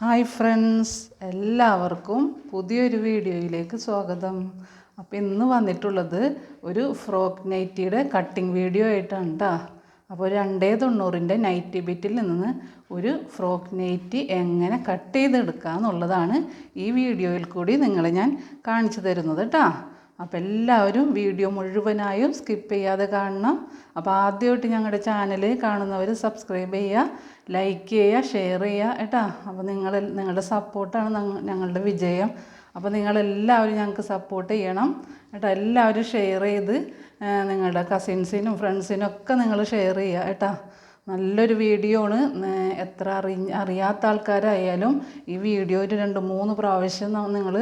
Hi friends എല്ലാവർക്കും പുതിയൊരു വീഡിയോയിലേക്ക് സ്വാഗതം. അപ്പോൾ ഇന്ന് വന്നിട്ടുള്ളത് ഒരു ഫ്രോക്ക് നൈറ്റിയുടെ കട്ടിങ് വീഡിയോ ആയിട്ടാണ് കേട്ടോ അപ്പോൾ രണ്ടേ തൊണ്ണൂറിന്റെ നൈറ്റി ബിറ്റിൽ നിന്ന് ഒരു ഫ്രോക്ക് നൈറ്റി എങ്ങനെ കട്ട് ചെയ്തെടുക്കുക എന്നുള്ളതാണ് ഈ വീഡിയോയിൽ കൂടി നിങ്ങളെ ഞാൻ കാണിച്ചു തരുന്നത് കേട്ടോ അപ്പോൾ എല്ലാവരും വീഡിയോ മുഴുവനായും സ്കിപ്പ് ചെയ്യാതെ കാണണം. അപ്പോൾ ആദ്യമായിട്ട് ഞങ്ങളുടെ ചാനൽ കാണുന്നവർ സബ്സ്ക്രൈബ് ചെയ്യുക ലൈക്ക് ചെയ്യുക ഷെയർ ചെയ്യുക കേട്ടോ? അപ്പോൾ നിങ്ങൾ നിങ്ങളുടെ സപ്പോർട്ടാണ് ഞങ്ങളുടെ വിജയം. അപ്പോൾ നിങ്ങളെല്ലാവരും ഞങ്ങൾക്ക് സപ്പോർട്ട് ചെയ്യണം. കേട്ടോ? എല്ലാവരും ഷെയർ ചെയ്ത് നിങ്ങളുടെ കസിൻസിനും ഫ്രണ്ട്സിനും ഒക്കെ നിങ്ങൾ ഷെയർ ചെയ്യുക കേട്ടോ? നല്ലൊരു വീഡിയോ ആണ്. എത്ര അറി അറിയാത്ത ആൾക്കാരായാലും ഈ വീഡിയോ ഒരു രണ്ട് മൂന്ന് പ്രാവശ്യം നിങ്ങൾ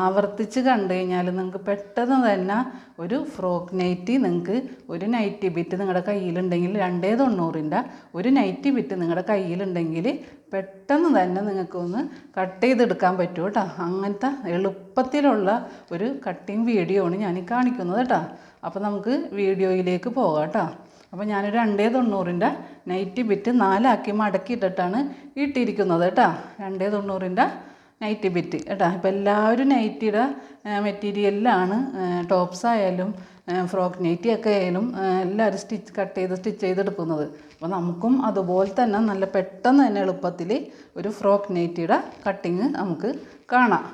ആവർത്തിച്ച് കണ്ടു കഴിഞ്ഞാൽ നിങ്ങൾക്ക് പെട്ടെന്ന് തന്നെ ഒരു ഫ്രോക്ക് നൈറ്റി നിങ്ങൾക്ക് ഒരു നൈറ്റി ബിറ്റ് നിങ്ങളുടെ കയ്യിലുണ്ടെങ്കിൽ രണ്ടേ തൊണ്ണൂറിന്റെ ഒരു നൈറ്റി ബിറ്റ് നിങ്ങളുടെ കയ്യിലുണ്ടെങ്കിൽ പെട്ടെന്ന് തന്നെ നിങ്ങൾക്കൊന്ന് കട്ട് ചെയ്തെടുക്കാൻ പറ്റും കേട്ടോ അങ്ങനത്തെ എളുപ്പത്തിലുള്ള ഒരു കട്ടിങ് വീഡിയോ ആണ് ഞാൻ കാണിക്കുന്നത് കേട്ടോ അപ്പോൾ നമുക്ക് വീഡിയോയിലേക്ക് പോകാം കേട്ടോ അപ്പോൾ ഞാനൊരു രണ്ടേ തൊണ്ണൂറിന്റെ നൈറ്റി ബിറ്റ് നാലാക്കി മടക്കിയിട്ടിട്ടാണ് ഇട്ടിരിക്കുന്നത് കേട്ടോ. രണ്ടേ തൊണ്ണൂറിന്റെ നൈറ്റി ബിറ്റ് കേട്ടോ. ഇപ്പോൾ എല്ലാവരും നൈറ്റിയുടെ മെറ്റീരിയലിലാണ് ടോപ്സ് ആയാലും ഫ്രോക്ക് നൈറ്റി ഒക്കെ ആയാലും എല്ലാവരും സ്റ്റിച്ച് കട്ട് ചെയ്ത് സ്റ്റിച്ച് ചെയ്തെടുക്കുന്നത്. അപ്പോൾ നമുക്കും അതുപോലെ തന്നെ നല്ല പെട്ടെന്ന് തന്നെ എളുപ്പത്തിൽ ഒരു ഫ്രോക്ക് നൈറ്റിയുടെ കട്ടിങ് നമുക്ക് കാണാം.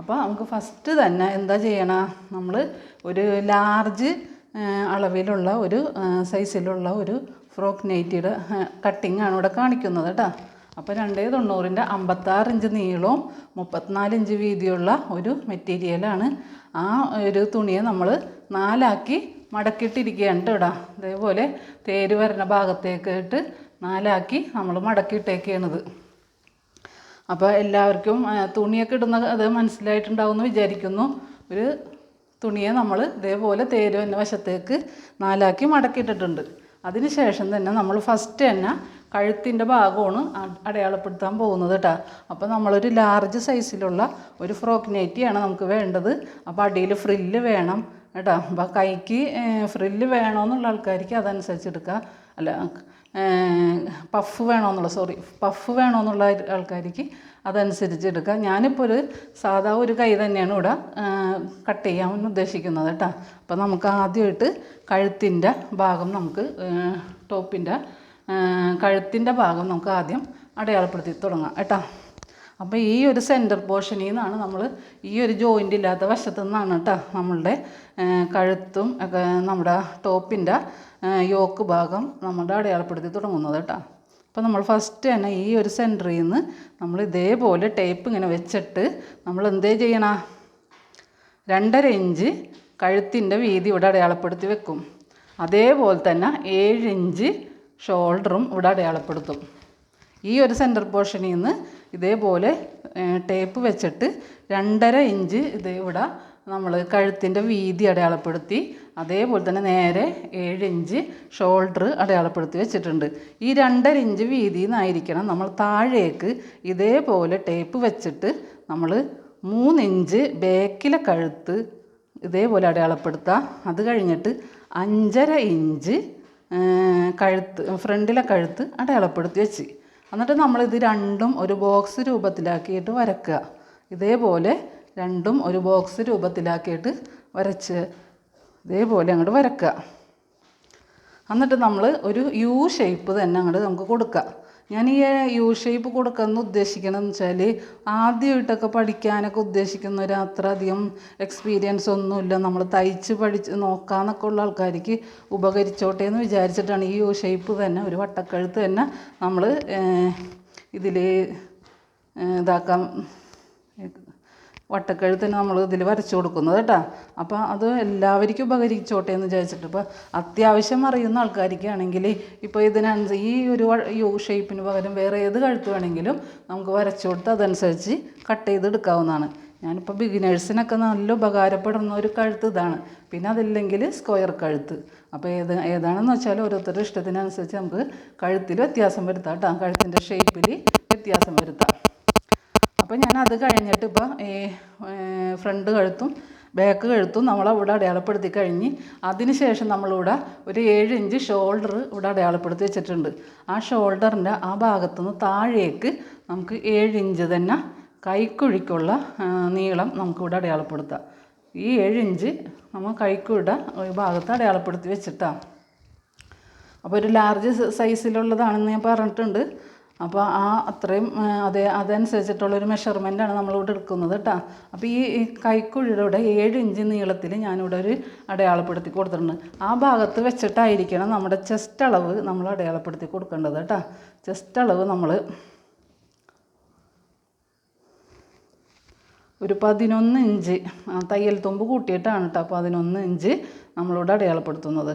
അപ്പോൾ നമുക്ക് ഫസ്റ്റ് തന്നെ എന്താ ചെയ്യണം? നമ്മൾ ഒരു ലാർജ് അളവിലുള്ള ഒരു സൈസിലുള്ള ഒരു ഫ്രോക്ക് നൈറ്റിയുടെ കട്ടിങ് ആണ് ഇവിടെ കാണിക്കുന്നത് കേട്ടോ. അപ്പോൾ രണ്ടേ തൊണ്ണൂറിന്റെ അമ്പത്താറ് ഇഞ്ച് നീളവും മുപ്പത്തിനാല് ഇഞ്ച് വീതിയുള്ള ഒരു മെറ്റീരിയലാണ് ആ ഒരു തുണിയെ നമ്മൾ നാലാക്കി മടക്കിയിട്ടിരിക്കുകയാണ് കേട്ടോ അതേപോലെ തേര് വരുന്ന ഭാഗത്തേക്കിട്ട് നാലാക്കി നമ്മൾ മടക്കിയിട്ടേക്കാണിത്. അപ്പോൾ എല്ലാവർക്കും തുണിയൊക്കെ ഇടുന്ന അത് മനസ്സിലായിട്ടുണ്ടാവുമെന്ന് വിചാരിക്കുന്നു. ഒരു തുണിയെ നമ്മൾ ഇതേപോലെ തേര് തന്നെ വശത്തേക്ക് നാലാക്കി മടക്കിയിട്ടിട്ടുണ്ട്. അതിന് ശേഷം തന്നെ നമ്മൾ ഫസ്റ്റ് തന്നെ കഴുത്തിന്റെ ഭാഗമാണ് അടയാളപ്പെടുത്താൻ പോകുന്നത് കേട്ടോ അപ്പോൾ നമ്മളൊരു ലാർജ് സൈസിലുള്ള ഒരു ഫ്രോക്ക് നൈറ്റിയാണ് നമുക്ക് വേണ്ടത്. അപ്പോൾ അടിയിൽ ഫ്രില്ല് വേണം കേട്ടോ അപ്പോൾ കൈക്ക് ഫ്രില്ല് വേണമെന്നുള്ള ആൾക്കാർക്ക് അതനുസരിച്ച് എടുക്കുക അല്ല പഫ് വേണമെന്നുള്ള സോറി പഫ് വേണമെന്നുള്ള ആൾക്കാർക്ക് അതനുസരിച്ച് എടുക്കുക ഞാനിപ്പോൾ ഒരു സാധാ ഒരു കൈ തന്നെയാണ് ഇവിടെ കട്ട് ചെയ്യാൻ ഉദ്ദേശിക്കുന്നത് കേട്ടോ. അപ്പോൾ നമുക്ക് ആദ്യമായിട്ട് കഴുത്തിന്റെ ഭാഗം നമുക്ക് ടോപ്പിന്റെ കഴുത്തിന്റെ ഭാഗം നമുക്ക് ആദ്യം അടയാളപ്പെടുത്തി തുടങ്ങാം കേട്ടോ. അപ്പോൾ ഈ ഒരു സെന്റർ പോർഷനിൽ നിന്നാണ് നമ്മൾ ഈ ഒരു ജോയിന്റ് ഇല്ലാത്ത വശത്തു നിന്നാണ് കേട്ടോ നമ്മളുടെ കഴുത്തും ഒക്കെ നമ്മുടെ ടോപ്പിന്റെ യോക്ക് ഭാഗം നമ്മുടെ അടയാളപ്പെടുത്തി തുടങ്ങുന്നത് കേട്ടോ. അപ്പോൾ നമ്മൾ ഫസ്റ്റ് തന്നെ ഈ ഒരു സെന്ററിൽ നിന്ന് നമ്മൾ ഇതേപോലെ ടേപ്പ് ഇങ്ങനെ വെച്ചിട്ട് നമ്മൾ എന്തേ ചെയ്യണം? രണ്ടര ഇഞ്ച് കഴുത്തിന്റെ വീതി ഇവിടെ അടയാളപ്പെടുത്തി വെക്കും. അതേപോലെ തന്നെ ഏഴ് ഇഞ്ച് ഷോൾഡറും ഇവിടെ അടയാളപ്പെടുത്തും. ഈ ഒരു സെന്റർ പോർഷനിൽ നിന്ന് ഇതേപോലെ ടേപ്പ് വെച്ചിട്ട് രണ്ടര ഇഞ്ച് ഇത് ഇവിടെ നമ്മൾ കഴുത്തിന്റെ വീതി അടയാളപ്പെടുത്തി അതേപോലെ തന്നെ നേരെ ഏഴ് ഇഞ്ച് ഷോൾഡർ അടയാളപ്പെടുത്തി വെച്ചിട്ടുണ്ട്. ഈ രണ്ടര ഇഞ്ച് വീതിയിൽ നിന്നായിരിക്കണം നമ്മൾ താഴേക്ക് ഇതേപോലെ ടേപ്പ് വെച്ചിട്ട് നമ്മൾ മൂന്നിഞ്ച് ബേക്കിലെ കഴുത്ത് ഇതേപോലെ അടയാളപ്പെടുത്തുക അത് കഴിഞ്ഞിട്ട് അഞ്ചര ഇഞ്ച് കഴുത്ത് ഫ്രണ്ടിലെ കഴുത്ത് അടയാളപ്പെടുത്തി വെച്ച്. എന്നിട്ട് നമ്മളിത് രണ്ടും ഒരു ബോക്സ് രൂപത്തിലാക്കിയിട്ട് വരക്കുക. ഇതേപോലെ രണ്ടും ഒരു ബോക്സ് രൂപത്തിലാക്കിയിട്ട് വരച്ച് ഇതേപോലെ അങ്ങോട്ട് വരക്കുക. എന്നിട്ട് നമ്മൾ ഒരു യു ഷേപ്പ് തന്നെ അങ്ങോട്ട് നമുക്ക് കൊടുക്കുക. ഞാൻ ഈ യു ഷേപ്പ് കൊടുക്കാമെന്ന് ഉദ്ദേശിക്കണമെന്ന് വെച്ചാൽ ആദ്യമായിട്ടൊക്കെ പഠിക്കാനൊക്കെ ഉദ്ദേശിക്കുന്നവർ അത്ര അധികം എക്സ്പീരിയൻസ് ഒന്നുമില്ല. നമ്മൾ തയ്ച്ച് പഠിച്ച് നോക്കാമെന്നൊക്കെ ഉള്ള ആൾക്കാർക്ക് ഉപകരിച്ചോട്ടെ എന്ന് വിചാരിച്ചിട്ടാണ് ഈ യു ഷേപ്പ് തന്നെ ഒരു വട്ടക്കഴുത്ത് തന്നെ നമ്മൾ ഇതിൽ ഇതാക്കാം. വട്ടക്കഴുത്തിന് നമ്മൾ ഇതിൽ വരച്ചു കൊടുക്കുന്നത് കേട്ടോ. അപ്പോൾ അത് എല്ലാവർക്കും ഉപകരിച്ചോട്ടെ എന്ന് വിചാരിച്ചിട്ട്. ഇപ്പോൾ അത്യാവശ്യം അറിയുന്ന ആൾക്കാർക്കാണെങ്കിൽ ഇപ്പോൾ ഇതിനനുസരിച്ച് ഈ ഒരു യു ഷേപ്പിന് പകരം വേറെ ഏത് കഴുത്ത് വേണമെങ്കിലും നമുക്ക് വരച്ചു കൊടുത്ത് അതനുസരിച്ച് കട്ട് ചെയ്ത് എടുക്കാവുന്നതാണ്. ഞാനിപ്പോൾ ബിഗിനേഴ്സിനൊക്കെ നല്ല ഉപകാരപ്പെടുന്ന ഒരു കഴുത്ത് ഇതാണ്. പിന്നെ അതില്ലെങ്കിൽ സ്ക്വയർ കഴുത്ത്. അപ്പോൾ ഏത് ഏതാണെന്ന് വെച്ചാൽ ഓരോരുത്തരുടെ ഇഷ്ടത്തിനനുസരിച്ച് നമുക്ക് കഴുത്തിൽ വ്യത്യാസം വരുത്താം കേട്ടോ. കഴുത്തിന്റെ ഷേപ്പിൽ വ്യത്യാസം വരുത്താം. അപ്പോൾ ഞാൻ അത് കഴിഞ്ഞിട്ട് ഇപ്പോൾ ഈ ഫ്രണ്ട് കഴുത്തും ബാക്ക് കഴുത്തും നമ്മളവിടെ അടയാളപ്പെടുത്തി കഴിഞ്ഞ് അതിന് ശേഷം നമ്മളിവിടെ ഒരു ഏഴ് ഇഞ്ച് ഷോൾഡർ ഇവിടെ അടയാളപ്പെടുത്തി വെച്ചിട്ടുണ്ട്. ആ ഷോൾഡറിന്റെ ആ ഭാഗത്തുനിന്ന് താഴേക്ക് നമുക്ക് ഏഴ് ഇഞ്ച് തന്നെ കൈക്കുഴിക്കുള്ള നീളം നമുക്കിവിടെ അടയാളപ്പെടുത്താം. ഈ ഏഴ് ഇഞ്ച് നമ്മൾ കൈക്കുഴിയുടെ ഒരു ഭാഗത്ത് അടയാളപ്പെടുത്തി വെച്ചിട്ടാണ് അപ്പോൾ ഒരു ലാർജ് സൈസിലുള്ളതാണെന്ന് ഞാൻ പറഞ്ഞിട്ടുണ്ട്. അപ്പോൾ ആ അത്രയും അതേ അതനുസരിച്ചിട്ടുള്ളൊരു മെഷർമെന്റാണ് നമ്മളിവിടെ എടുക്കുന്നത് കേട്ടോ അപ്പോൾ ഈ കൈക്കുഴിയുടെ ഏഴ് ഇഞ്ച് നീളത്തിൽ ഞാനിവിടെ ഒരു അടയാളപ്പെടുത്തി കൊടുത്തിട്ടുണ്ട്. ആ ഭാഗത്ത് വെച്ചിട്ടായിരിക്കണം നമ്മുടെ ചെസ്റ്റ് അളവ് നമ്മൾ അടയാളപ്പെടുത്തി കൊടുക്കേണ്ടത് കേട്ടോ ചെസ്റ്റ് അളവ് നമ്മൾ ഒരു പതിനൊന്ന് ഇഞ്ച് തയ്യൽ തുമ്പ് കൂട്ടിയിട്ടാണ് കേട്ടോ പതിനൊന്ന് ഇഞ്ച് നമ്മളിവിടെ അടയാളപ്പെടുത്തുന്നത്.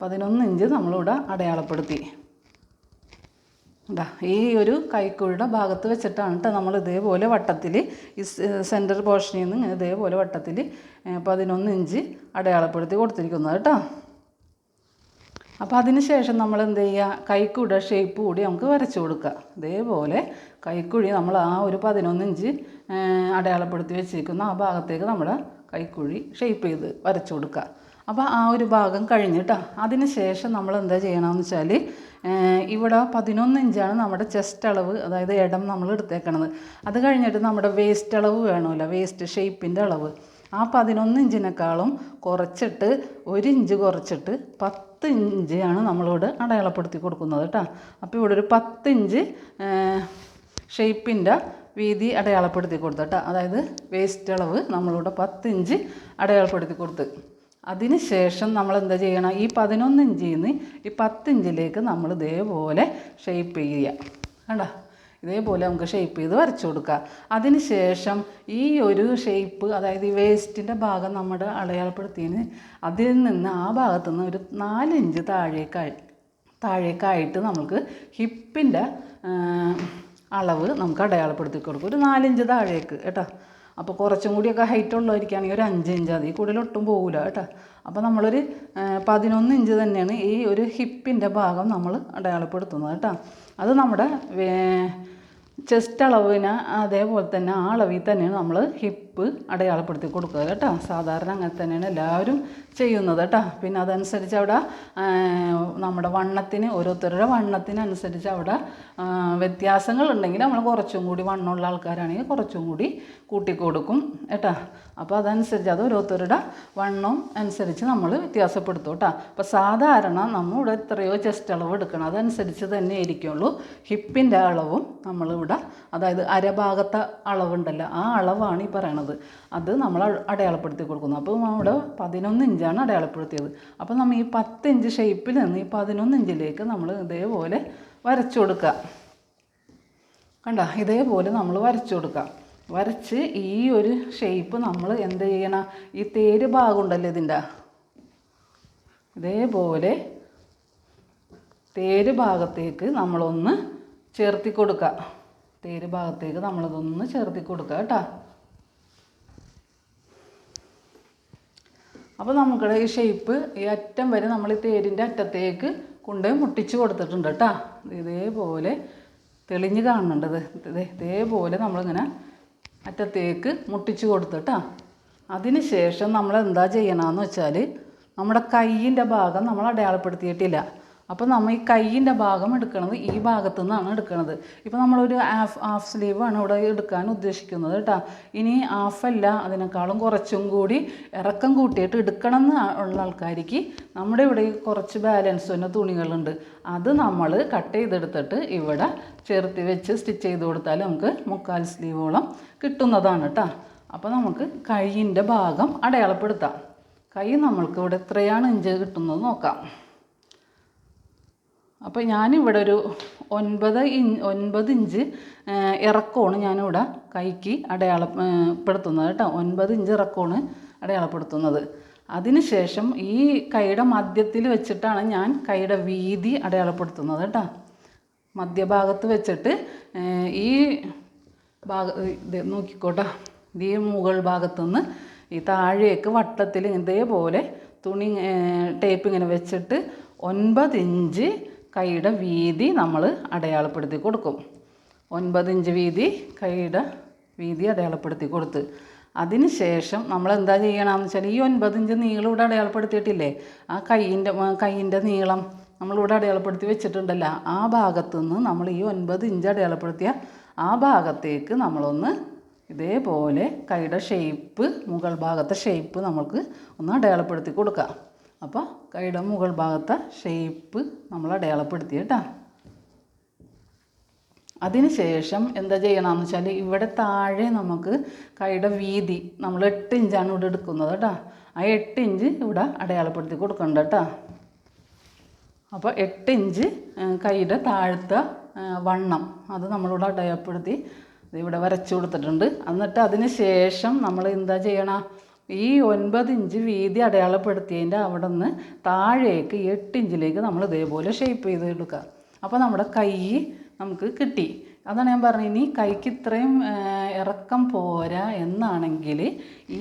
പതിനൊന്ന് ഇഞ്ച് നമ്മളിവിടെ അടയാളപ്പെടുത്തി. ഇതാ ഈ ഒരു കൈക്കുഴിയുടെ ഭാഗത്ത് വെച്ചിട്ടാണ് കേട്ടോ നമ്മൾ ഇതേപോലെ വട്ടത്തിൽ ഈ സെന്റർ പോർഷനിൽ നിന്ന് ഇങ്ങനെ ഇതേപോലെ വട്ടത്തിൽ പതിനൊന്ന് ഇഞ്ച് അടയാളപ്പെടുത്തി കൊടുത്തിരിക്കുന്നത് കേട്ടോ. അപ്പോൾ അതിന് ശേഷം നമ്മൾ എന്ത് ചെയ്യുക? കൈക്കുഴിയുടെ ഷേപ്പ് കൂടി നമുക്ക് വരച്ചു കൊടുക്കുക. ഇതേപോലെ കൈക്കുഴി നമ്മൾ ആ ഒരു പതിനൊന്ന് ഇഞ്ച് അടയാളപ്പെടുത്തി വെച്ചിരിക്കുന്ന ആ ഭാഗത്തേക്ക് നമ്മൾ കൈക്കുഴി ഷേപ്പ് ചെയ്ത് വരച്ചു കൊടുക്കുക. അപ്പോൾ ആ ഒരു ഭാഗം കഴിഞ്ഞു കേട്ടോ അതിന് ശേഷം നമ്മൾ എന്താ ചെയ്യണമെന്ന് വെച്ചാൽ ഇവിടെ പതിനൊന്ന് ഇഞ്ചാണ് നമ്മുടെ ചെസ്റ്റ് അളവ് അതായത് ഇടം നമ്മൾ എടുത്തേക്കണത്. അത് കഴിഞ്ഞിട്ട് നമ്മുടെ വേസ്റ്റ് അളവ് വേണമല്ലോ വേസ്റ്റ് ഷേപ്പിന്റെ അളവ്. ആ പതിനൊന്ന് ഇഞ്ചിനേക്കാളും കുറച്ചിട്ട് ഒരു ഇഞ്ച് കുറച്ചിട്ട് പത്ത് ഇഞ്ചാണ് നമ്മളിവിടെ അടയാളപ്പെടുത്തി കൊടുക്കുന്നത് കേട്ടോ അപ്പോൾ ഇവിടെ ഒരു പത്ത് ഇഞ്ച് ഷേപ്പിന്റെ വീതി അടയാളപ്പെടുത്തി കൊടുത്തു കേട്ടോ അതായത് വേസ്റ്റ് അളവ് നമ്മളിവിടെ പത്ത് ഇഞ്ച് അടയാളപ്പെടുത്തി കൊടുത്ത്. അതിന് ശേഷം നമ്മൾ എന്താ ചെയ്യണം? ഈ പതിനൊന്ന് ഇഞ്ചിൽ നിന്ന് ഈ പത്ത് ഇഞ്ചിലേക്ക് നമ്മൾ ഇതേപോലെ ഷേപ്പ് ചെയ്യുക. കണ്ടോ? ഇതേപോലെ നമുക്ക് ഷേപ്പ് ചെയ്ത് വരച്ചു കൊടുക്കുക. അതിന് ശേഷം ഈ ഒരു ഷേപ്പ് അതായത് ഈ വേസ്റ്റിന്റെ ഭാഗം നമ്മുടെ അടയാളപ്പെടുത്തിയതിന് അതിൽ നിന്ന് ആ ഭാഗത്തു നിന്ന് ഒരു നാല് ഇഞ്ച് താഴേക്കായി താഴേക്കായിട്ട് നമുക്ക് ഹിപ്പിന്റെ അളവ് നമുക്ക് അടയാളപ്പെടുത്തി കൊടുക്കും. ഒരു നാലിഞ്ച് താഴേക്ക് കേട്ടോ? അപ്പോൾ കുറച്ചും കൂടിയൊക്കെ ഹൈറ്റ് ഉള്ളവർക്കാണെങ്കിൽ ഒരു അഞ്ച് ഇഞ്ച് അതിൽ കൂടുതൽ ഒട്ടും പോകില്ല കേട്ടോ. അപ്പോൾ നമ്മളൊരു പതിനൊന്ന് ഇഞ്ച് തന്നെയാണ് ഈ ഒരു ഹിപ്പിന്റെ ഭാഗം നമ്മൾ അടയാളപ്പെടുത്തുന്നത് കേട്ടോ. അത് നമ്മുടെ ചെസ്റ്റ് അളവിന് അതേപോലെ തന്നെ ആ അളവിൽ തന്നെയാണ് നമ്മൾ ഹിപ്പ് അടയാളപ്പെടുത്തി കൊടുക്കുക കേട്ടോ. സാധാരണ അങ്ങനെ തന്നെയാണ് എല്ലാവരും ചെയ്യുന്നത് കേട്ടോ. പിന്നെ അതനുസരിച്ച് അവിടെ നമ്മുടെ വണ്ണത്തിന് ഓരോരുത്തരുടെ വണ്ണത്തിനനുസരിച്ച് അവിടെ വ്യത്യാസങ്ങൾ ഉണ്ടെങ്കിൽ നമ്മൾ കുറച്ചും കൂടി വണ്ണമുള്ള ആൾക്കാരാണെങ്കിൽ കുറച്ചും കൂടി കൂട്ടിക്കൊടുക്കും കേട്ടോ. അപ്പോൾ അതനുസരിച്ച് അത് ഓരോരുത്തരുടെ വണ്ണം അനുസരിച്ച് നമ്മൾ വ്യത്യാസപ്പെടുത്തും കേട്ടോ. അപ്പോൾ സാധാരണ നമ്മളിവിടെ എത്രയോ ചെസ്റ്റ് അളവ് എടുക്കണം. അതനുസരിച്ച് തന്നെ ആയിരിക്കുള്ളൂ. ഹിപ്പിന്റെ അളവും നമ്മളിവിടെ അതായത് അരഭാഗത്തെ അളവുണ്ടല്ലോ. ആ അളവാണ് ഈ പറയണത്. അത് നമ്മൾ അടയാളപ്പെടുത്തി കൊടുക്കുന്നു. അപ്പോൾ നമ്മുടെ പതിനൊന്ന് ഇഞ്ചാണ് അടയാളപ്പെടുത്തിയത്. അപ്പോൾ നമ്മൾ ഈ പത്ത് ഇഞ്ച് ഷേപ്പിൽ നിന്ന് ഈ പതിനൊന്ന് ഇഞ്ചിലേക്ക് നമ്മൾ ഇതേപോലെ വരച്ചു കൊടുക്കുക. കണ്ട? ഇതേപോലെ നമ്മൾ വരച്ചു കൊടുക്കുക. വരച്ച് ഈ ഒരു ഷേപ്പ് നമ്മൾ എന്ത് ചെയ്യണം? ഈ തേര് ഭാഗം ഉണ്ടല്ലോ ഇതിന്റെ. ഇതേപോലെ തേര് ഭാഗത്തേക്ക് നമ്മളൊന്ന് ചേർത്തി കൊടുക്കുക. തേര് ഭാഗത്തേക്ക് നമ്മളിതൊന്ന് ചേർത്തി കൊടുക്കുക കേട്ടോ. അപ്പോൾ നമുക്കിടെ ഈ ഷേപ്പ് ഈ അറ്റം വരെ നമ്മൾ ഈ തേരിന്റെ അറ്റത്തേക്ക് കൊണ്ടുപോയി മുട്ടിച്ച് കൊടുത്തിട്ടുണ്ട് കേട്ടോ. ഇതേപോലെ തെളിഞ്ഞ് കാണുന്നുണ്ടത് ഇതേ. ഇതേപോലെ നമ്മളിങ്ങനെ അറ്റത്തേക്ക് മുട്ടിച്ച് കൊടുത്തിട്ടാ അതിന് ശേഷം നമ്മൾ എന്താ ചെയ്യണമെന്ന് വെച്ചാൽ നമ്മുടെ കൈയിന്റെ ഭാഗം നമ്മൾ അടയാളപ്പെടുത്തിയിട്ടില്ല. അപ്പോൾ നമ്മൾ ഈ കൈയിന്റെ ഭാഗം എടുക്കുന്നത് ഈ ഭാഗത്തു നിന്നാണ് എടുക്കുന്നത് ഇപ്പോൾ നമ്മളൊരു ഹാഫ് ഹാഫ് സ്ലീവാണ് ഇവിടെ എടുക്കാൻ ഉദ്ദേശിക്കുന്നത് കേട്ടോ. ഇനി ഹാഫല്ല അതിനേക്കാളും കുറച്ചും കൂടി ഇറക്കം കൂട്ടിയിട്ട് എടുക്കണം എന്ന് ഉള്ള ആൾക്കാർക്ക് നമ്മുടെ ഇവിടെ കുറച്ച് ബാലൻസ് തന്നെ തുണികളുണ്ട്. അത് നമ്മൾ കട്ട് ചെയ്തെടുത്തിട്ട് ഇവിടെ ചേർത്തി വെച്ച് സ്റ്റിച്ച് ചെയ്ത് കൊടുത്താൽ നമുക്ക് മുക്കാൽ സ്ലീവോളം കിട്ടുന്നതാണ് കേട്ടോ. അപ്പോൾ നമുക്ക് കൈയിന്റെ ഭാഗം അടയാളപ്പെടുത്താം. കൈ നമ്മൾക്ക് ഇവിടെ എത്രയാണ് ഇഞ്ച് കിട്ടുന്നത് നോക്കാം. അപ്പോൾ ഞാനിവിടെ ഒരു ഒൻപത് ഇഞ്ച് ഒൻപത് ഇഞ്ച് ഇറക്കമാണ് ഞാനിവിടെ കൈക്ക് അടയാളപ്പെടുത്തുന്നത് കേട്ടോ. ഒൻപത് ഇഞ്ച് ഇറക്കമാണ് അടയാളപ്പെടുത്തുന്നത്. അതിനുശേഷം ഈ കൈയുടെ മധ്യത്തിൽ വെച്ചിട്ടാണ് ഞാൻ കൈയുടെ വീതി അടയാളപ്പെടുത്തുന്നത് കേട്ടോ. മധ്യഭാഗത്ത് വെച്ചിട്ട് ഈ ഭാഗ ഇത് നോക്കിക്കോട്ടെ. ഈ മുകൾ ഭാഗത്തുനിന്ന് ഈ താഴേക്ക് വട്ടത്തിൽ ഇതേപോലെ തുണി ടേപ്പ് ഇങ്ങനെ വെച്ചിട്ട് ഒൻപത് ഇഞ്ച് കൈയുടെ വീതി നമ്മൾ അടയാളപ്പെടുത്തി കൊടുക്കും. ഒൻപത് ഇഞ്ച് വീതി കൈയുടെ വീതി അടയാളപ്പെടുത്തി കൊടുത്ത്. അതിന് ശേഷം നമ്മൾ എന്താ ചെയ്യണമെന്ന് വെച്ചാൽ ഈ ഒൻപത് ഇഞ്ച് നീളം ഇവിടെ അടയാളപ്പെടുത്തിയിട്ടില്ലേ? ആ കൈയിന്റെ കൈയിന്റെ നീളം നമ്മളിവിടെ അടയാളപ്പെടുത്തി വെച്ചിട്ടുണ്ടല്ലോ. ആ ഭാഗത്തു നിന്ന് നമ്മൾ ഈ ഒൻപത് ഇഞ്ച് അടയാളപ്പെടുത്തിയ ആ ഭാഗത്തേക്ക് നമ്മളൊന്ന് ഇതേപോലെ കൈയുടെ ഷേപ്പ് മുകൾ ഭാഗത്തെ ഷേപ്പ് നമുക്ക് ഒന്ന് അടയാളപ്പെടുത്തി കൊടുക്കാം. അപ്പോൾ കൈയുടെ മുകൾ ഭാഗത്തെ ഷേപ്പ് നമ്മൾ അടയാളപ്പെടുത്തി കേട്ടോ. അതിന് ശേഷം എന്താ ചെയ്യണമെന്ന് വെച്ചാൽ ഇവിടെ താഴെ നമുക്ക് കൈയുടെ വീതി നമ്മൾ എട്ട് ഇഞ്ചാണ് ഇവിടെ എടുക്കുന്നത് കേട്ടോ. ആ എട്ട് ഇഞ്ച് ഇവിടെ അടയാളപ്പെടുത്തി കൊടുക്കണ്ട കേട്ടോ. അപ്പോൾ എട്ട് ഇഞ്ച് കൈയുടെ താഴത്തെ വണ്ണം അത് നമ്മളിവിടെ അടയാളപ്പെടുത്തി ഇവിടെ വരച്ചു കൊടുത്തിട്ടുണ്ട്. എന്നിട്ട് അതിന് ശേഷം നമ്മൾ എന്താ ചെയ്യണം? ഈ ഒൻപത് ഇഞ്ച് വീതി അടയാളപ്പെടുത്തിയതിന്റെ അവിടെ നിന്ന് താഴേക്ക് എട്ട് ഇഞ്ചിലേക്ക് നമ്മൾ ഇതേപോലെ ഷേപ്പ് ചെയ്ത് എടുക്കുക. അപ്പോൾ നമ്മുടെ കൈ നമുക്ക് കിട്ടി. അതാണ് ഞാൻ പറഞ്ഞത്. ഇനി കൈക്ക് ഇത്രയും ഇറക്കം പോരാ എന്നാണെങ്കിൽ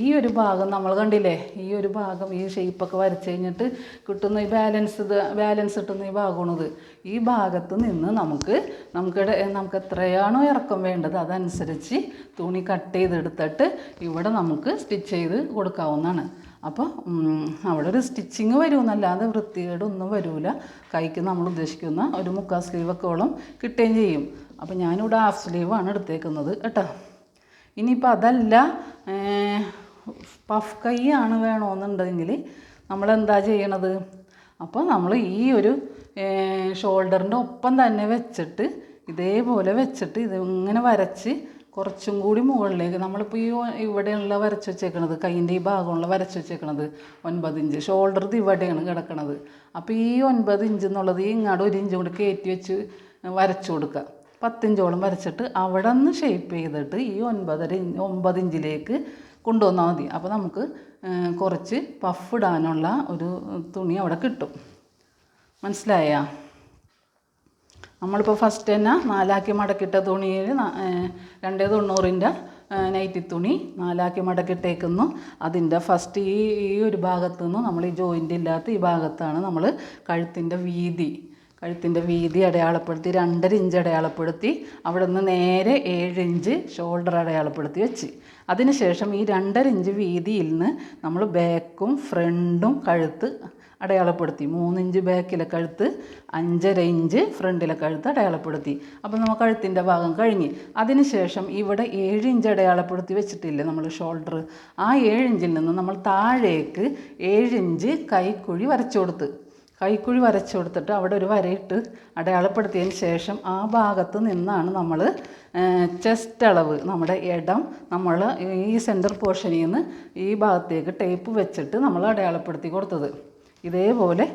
ഈ ഒരു ഭാഗം നമ്മൾ കണ്ടില്ലേ? ഈ ഒരു ഭാഗം ഈ ഷേപ്പൊക്കെ വരച്ച് കഴിഞ്ഞിട്ട് കിട്ടുന്ന ഈ ബാലൻസ് ബാലൻസ് കിട്ടുന്ന ഈ ഭാഗമാണിത്. ഈ ഭാഗത്ത് നിന്ന് നമുക്ക് നമുക്ക് നമുക്ക് എത്രയാണോ ഇറക്കം വേണ്ടത് അതനുസരിച്ച് തുണി കട്ട് ചെയ്തെടുത്തിട്ട് ഇവിടെ നമുക്ക് സ്റ്റിച്ച് ചെയ്ത് കൊടുക്കാവുന്നതാണ്. അപ്പോൾ അവിടെ ഒരു സ്റ്റിച്ചിങ് വരുമെന്നല്ലാതെ വൃത്തികേടൊന്നും വരില്ല കൈക്ക് നമ്മൾ ഉദ്ദേശിക്കുന്ന ഒരു മുക്കാൽ സ്ലീവൊക്കെ ഓളം കിട്ടുകയും ചെയ്യും. അപ്പോൾ ഞാനിവിടെ ഹാഫ് സ്ലീവാണ് എടുത്തേക്കുന്നത് കേട്ടോ. ഇനിയിപ്പോൾ അതല്ല പഫ് കൈയാണ് വേണമെന്നുണ്ടെങ്കിൽ നമ്മളെന്താ ചെയ്യണത്? അപ്പോൾ നമ്മൾ ഈ ഒരു ഷോൾഡറിന്റെ ഒപ്പം തന്നെ വെച്ചിട്ട് ഇതേപോലെ വെച്ചിട്ട് ഇത് ഇങ്ങനെ വരച്ച് കുറച്ചും കൂടി മുകളിലേക്ക് നമ്മളിപ്പോൾ ഈ ഇവിടെയുള്ള വരച്ച് വെച്ചേക്കണത് കൈന്റെ ഈ ഭാഗമുള്ള വരച്ച് വെച്ചേക്കണത് ഒൻപത് ഇഞ്ച്. ഷോൾഡർ ഇവിടെയാണ് കിടക്കണത്. അപ്പോൾ ഈ ഒൻപത് ഇഞ്ച് എന്നുള്ളത് ഈ ഇങ്ങോട്ട് ഒരു ഇഞ്ച് കൂടി കയറ്റി വെച്ച് വരച്ചു കൊടുക്കുക പത്തിഞ്ചോളം വരച്ചിട്ട് അവിടെ നിന്ന് ഷേപ്പ് ചെയ്തിട്ട് ഈ ഒൻപതര ഇഞ്ച് ഒമ്പത് ഇഞ്ചിലേക്ക് കൊണ്ടുവന്നാൽ മതി. അപ്പോൾ നമുക്ക് കുറച്ച് പഫ് ഇടാനുള്ള ഒരു തുണി അവിടെ കിട്ടും. മനസ്സിലായാ? നമ്മളിപ്പോൾ ഫസ്റ്റ് തന്നെ നാലാക്കി മടക്കിട്ട തുണിയിൽ രണ്ടേ തൊണ്ണൂറിന്റെ നൈറ്റി തുണി നാലാക്കി മടക്കിട്ടേക്കുന്നു. അതിന്റെ ഫസ്റ്റ് ഈ ഈ ഒരു ഭാഗത്തു നിന്ന് നമ്മൾ ഈ ജോയിന്റ് ഇല്ലാത്ത ഈ ഭാഗത്താണ് നമ്മൾ കഴുത്തിന്റെ വീതി. കഴുത്തിന്റെ വീതി അടയാളപ്പെടുത്തി രണ്ടര ഇഞ്ച് അടയാളപ്പെടുത്തി അവിടെ നിന്ന് നേരെ ഏഴ് ഇഞ്ച് ഷോൾഡർ അടയാളപ്പെടുത്തി വെച്ച്. അതിനുശേഷം ഈ രണ്ടര ഇഞ്ച് വീതിയിൽ നിന്ന് നമ്മൾ ബാക്കും ഫ്രണ്ടും കഴുത്ത് അടയാളപ്പെടുത്തി. മൂന്നിഞ്ച് ബാക്കിലെ കഴുത്ത് അഞ്ചര ഇഞ്ച് ഫ്രണ്ടിലെ കഴുത്ത് അടയാളപ്പെടുത്തി. അപ്പോൾ നമ്മൾ കഴുത്തിന്റെ ഭാഗം കഴിഞ്ഞ്. അതിനുശേഷം ഇവിടെ ഏഴ് ഇഞ്ച് അടയാളപ്പെടുത്തി വെച്ചിട്ടില്ലേ നമ്മൾ ഷോൾഡർ? ആ ഏഴ് ഇഞ്ചിൽ നിന്ന് നമ്മൾ താഴേക്ക് ഏഴ് ഇഞ്ച് കൈക്കുഴി വരച്ചു കൊടുത്ത്. കൈക്കുഴി വരച്ചു കൊടുത്തിട്ട് അവിടെ ഒരു വരയിട്ട് അടയാളപ്പെടുത്തിയതിന് ശേഷം ആ ഭാഗത്ത് നിന്നാണ് നമ്മൾ ചെസ്റ്റ് അളവ് നമ്മുടെ ഇടം നമ്മൾ ഈ സെന്റർ പോർഷനിൽ നിന്ന് ഈ ഭാഗത്തേക്ക് ടേപ്പ് വെച്ചിട്ട് നമ്മൾ അടയാളപ്പെടുത്തി കൊടുത്തത്. ഇതേപോലെ